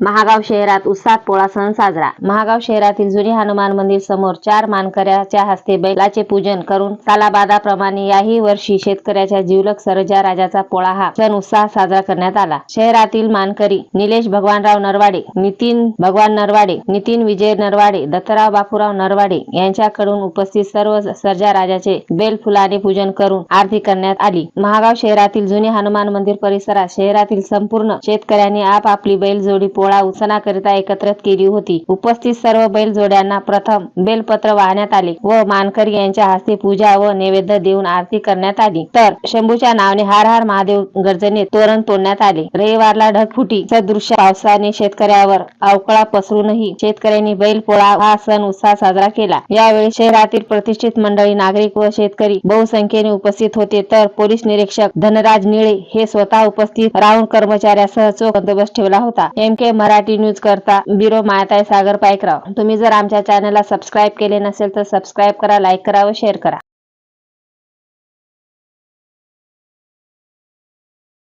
महागाव शहरात उत्साहात पोळा सण साजरा. महागाव शहरातील जुनी हनुमान मंदिर समोर चार मानकऱ्याच्या हस्ते बैलाचे पूजन करून सालाबादाप्रमाणे याही वर्षी शेतकऱ्याच्या जिवलक सरजा राजाचा पोळा हा सण उत्साहात साजरा करण्यात आला. शहरातील मानकरी निलेश भगवानराव नरवाडे नितीन भगवान नरवाडे नितीन विजय नरवाडे दत्तराव बापूराव नरवाडे यांच्याकडून उपस्थित सर्व सर्जा राजाचे बेल फुलाने पूजन करून आरती करण्यात आली. महागाव शहरातील जुने हनुमान मंदिर परिसरात शहरातील संपूर्ण शेतकऱ्यांनी आपापली बैलजोडी पोळा उत्सवाकरिता एकत्रित केली होती. उपस्थित सर्व बैलजोड्यांना प्रथम बेलपत्र वाहण्यात आले व मानकरी यांच्या हस्ते पूजा व नैवेद्य देऊन आरती करण्यात आली. तर शंभूच्या नावाने हार हार महादेव गर्जने तोरण तोडण्यात आले. रविवारला ढगफुटी सदृश्य पावसाने शेतकऱ्यावर अवकळा पसरूनही शेतकऱ्यांनी बैल पोळा हा सण उत्साह साजरा केला. यावेळी शहरातील प्रतिष्ठित मंडळी नागरिक व शेतकरी बहुसंख्येने उपस्थित होते. तर पोलीस निरीक्षक धनराज निळे हे स्वतः उपस्थित राहून कर्मचाऱ्यासह चोख बंदोबस्त ठेवला होता. एम के मराठी न्यूज करता. ब्युरो मायाताई सागर पायकराव तुम्ही जर आमच्या चॅनलला सबस्क्राईब केले नसेल तर सबस्क्राईब करा लाईक करा व शेअर करा.